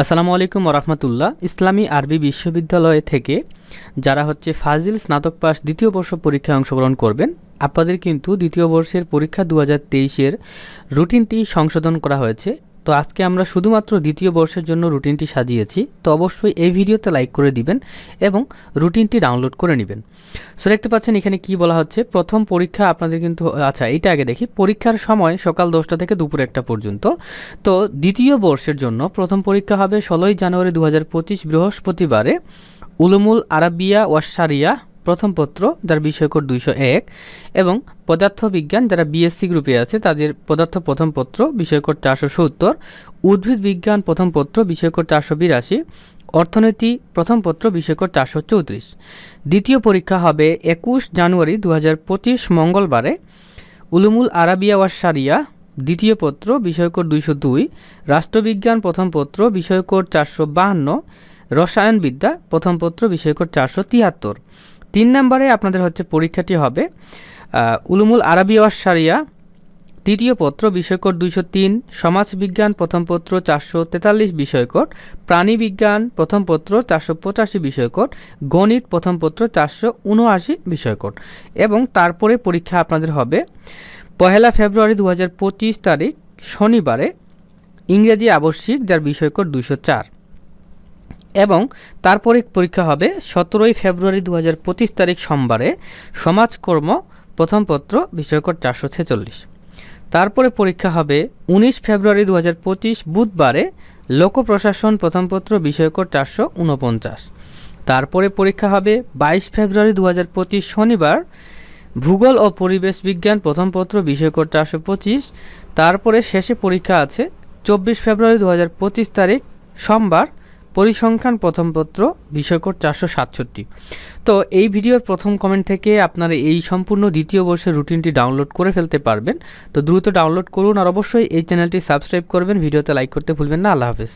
আসসালামু আলাইকুম রহমতুল্লাহ। ইসলামী আরবি বিশ্ববিদ্যালয় থেকে যারা হচ্ছে ফাজিল স্নাতক পাস দ্বিতীয় বর্ষ পরীক্ষায় অংশগ্রহণ করবেন, আপনাদের কিন্তু দ্বিতীয় বর্ষের পরীক্ষা দু হাজার তেইশের রুটিনটি সংশোধন করা হয়েছে। তো আজকে আমরা শুধুমাত্র দ্বিতীয় বর্ষের জন্য রুটিনটি সাজিয়েছি, তো অবশ্যই এই ভিডিওতে লাইক করে দিবেন এবং রুটিনটি ডাউনলোড করে নেবেন। সো দেখতে পাচ্ছেন এখানে কি বলা হচ্ছে? প্রথম পরীক্ষা আপনাদের কিন্তু আচ্ছা এইটা আগে দেখি। পরীক্ষার সময় সকাল দশটা থেকে দুপুর একটা পর্যন্ত। তো দ্বিতীয় বর্ষের জন্য প্রথম পরীক্ষা হবে ষোলোই জানুয়ারি দু হাজার পঁচিশ বৃহস্পতিবারে উলুমুল আরাবিয়া ওয়াশারিয়া প্রথম পত্র, যার বিষয়কর দুইশো এক, এবং পদার্থবিজ্ঞান যারা বিএসসি গ্রুপে আছে, তাদের পদার্থ প্রথম পত্র বিষয়কর চারশো সত্তর, উদ্ভিদ বিজ্ঞান প্রথম পত্র বিষয়কর চারশো বিরাশি, অর্থনীতি প্রথম পত্র বিষয়কর চারশো চৌত্রিশ। দ্বিতীয় পরীক্ষা হবে একুশ জানুয়ারি দু পঁচিশ মঙ্গলবারে, উলুমুল আরাবিয়া ওয়াস সারিয়া, দ্বিতীয় পত্র বিষয়কর দুইশো দুই, রাষ্ট্রবিজ্ঞান প্রথম পত্র বিষয়কর চারশো বাহান্ন, রসায়নবিদ্যা প্রথম পত্র বিষয়কর চারশো তিয়াত্তর। তিন নম্বরে আপনাদের হচ্ছে পরীক্ষাটি হবে উলুমুল ওয়াস সারিয়া, তৃতীয় পত্র বিষয়কর দুইশো তিন, সমাজবিজ্ঞান প্রথম পত্র চারশো তেতাল্লিশ বিষয়কর প্রাণীবিজ্ঞান প্রথম পত্র চারশো পঁচাশি বিষয়কর গণিত প্রথম পত্র চারশো উনআশি বিষয়কর এবং তারপরে পরীক্ষা আপনাদের হবে পহেলা ফেব্রুয়ারি দু তারিখ শনিবারে ইংরেজি আবশ্যিক, যার বিষয়কর দুইশো চার। এবং তারপরে পরীক্ষা হবে সতেরোই ফেব্রুয়ারি দু পঁচিশ তারিখ সোমবারে সমাজকর্ম প্রথম পত্র বিষয়কর চারশো ছেচল্লিশ। তারপরে পরীক্ষা হবে উনিশ ফেব্রুয়ারি দু বুধবারে লোক প্রশাসন প্রথম পত্র বিষয়কর চারশো উনপঞ্চাশ তারপরে পরীক্ষা হবে বাইশ ফেব্রুয়ারি দু শনিবার ভূগোল ও পরিবেশ বিজ্ঞান প্রথম পত্র বিষয়কর চারশো পঁচিশ। তারপরে শেষে পরীক্ষা আছে চব্বিশ ফেব্রুয়ারি দু তারিখ সোমবার পরিসংখ্যান প্রথম পত্র বিষয়কর চারশো সাতষট্টি। তো এই ভিডিওর প্রথম কমেন্ট থেকে আপনারা এই সম্পূর্ণ দ্বিতীয় বর্ষের রুটিনটি ডাউনলোড করে ফেলতে পারবেন। তো দ্রুত ডাউনলোড করুন আর অবশ্যই এই চ্যানেলটি সাবস্ক্রাইব করবেন। ভিডিওতে লাইক করতে ভুলবেন না। আল্লাহ হাফেজ।